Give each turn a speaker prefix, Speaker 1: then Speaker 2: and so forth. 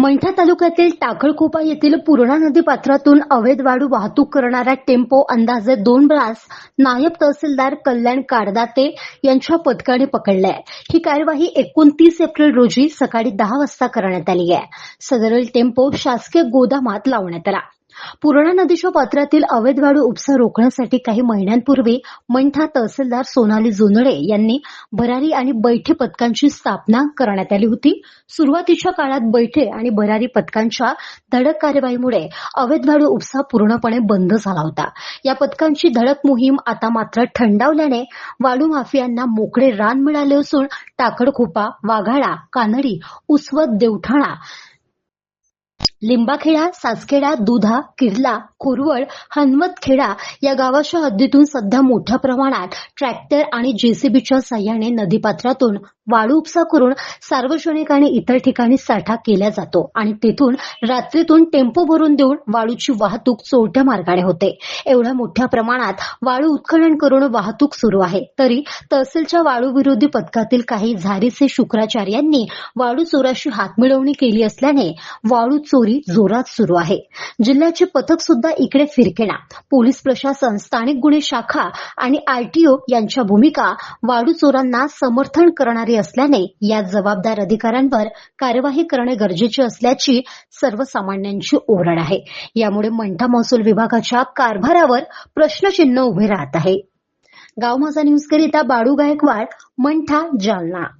Speaker 1: मंठा तालुक्यातील टाकळकोपा येथील पूर्णा नदी पात्रातून अवैध वाळू वाहतूक करणारा टेम्पो अंदाजे दोन ब्रास नायब तहसीलदार कल्याण काडदाते यांच्या पथकाने पकडलाय. ही कार्यवाही एकोणतीस एप्रिल रोजी सकाळी दहा वाजता करण्यात आली आहे. सदरील टेम्पो शासकीय गोदामात लावण्यात आला. पूर्णा नदीच्या पात्रातील अवैध वाळू उपसा रोखण्यासाठी काही महिन्यांपूर्वी मंठा तहसीलदार सोनाली जोनळे यांनी भरारी आणि बैठे पथकांची स्थापना करण्यात आली होती. सुरुवातीच्या काळात बैठे आणि भरारी पथकांच्या धडक कार्यवाहीमुळे अवैध वाळू उपसा पूर्णपणे बंद झाला होता. या पथकांची धडक मोहीम आता मात्र थंडावल्याने वाळू माफियांना मोकळे रान मिळाले असून टाकडखोपा वाघाडा कानडी उसवत देवठाणा लिंबाखेडा सासखेडा दुधा किर्ला कोरवड हनवतखेडा या गावाच्या हद्दीतून सध्या मोठ्या प्रमाणात ट्रॅक्टर आणि जेसीबीच्या साह्याने नदीपात्रातून वाळू उपसा करून सार्वजनिक आणि इतर ठिकाणी साठा केला जातो. आणि तिथून रात्रीतून टेम्पो भरून देऊन वाळूची वाहतूक चोरट्या मार्गाने होते. एवढ्या मोठ्या प्रमाणात वाळू उत्खनन करून वाहतूक सुरू आहे. तरी तहसीलच्या वाळू विरोधी पथकातील काही झारीचे शुक्राचार्यांनी वाळू चोराशी हातमिळवणी केली असल्याने वाळू चोरी जोरात सुरू आहे. जिल्ह्याचे पथक सुद्धा इकडे फिरकेना. पोलीस प्रशासन स्थानिक गुन्हे शाखा आणि आरटीओ यांच्या भूमिका वाळू चोरांना समर्थन करणारी असल्याने या जबाबदार अधिकाऱ्यांवर कार्यवाही करणे गरजेचे असल्याची सर्वसामान्यांची ओरड आहे. यामुळे मंठा महसूल विभागाच्या कारभारावर प्रश्नचिन्ह उभे राहत आहे. गाव माझा न्यूज करिता बाळू गायकवाड मंठा जालना.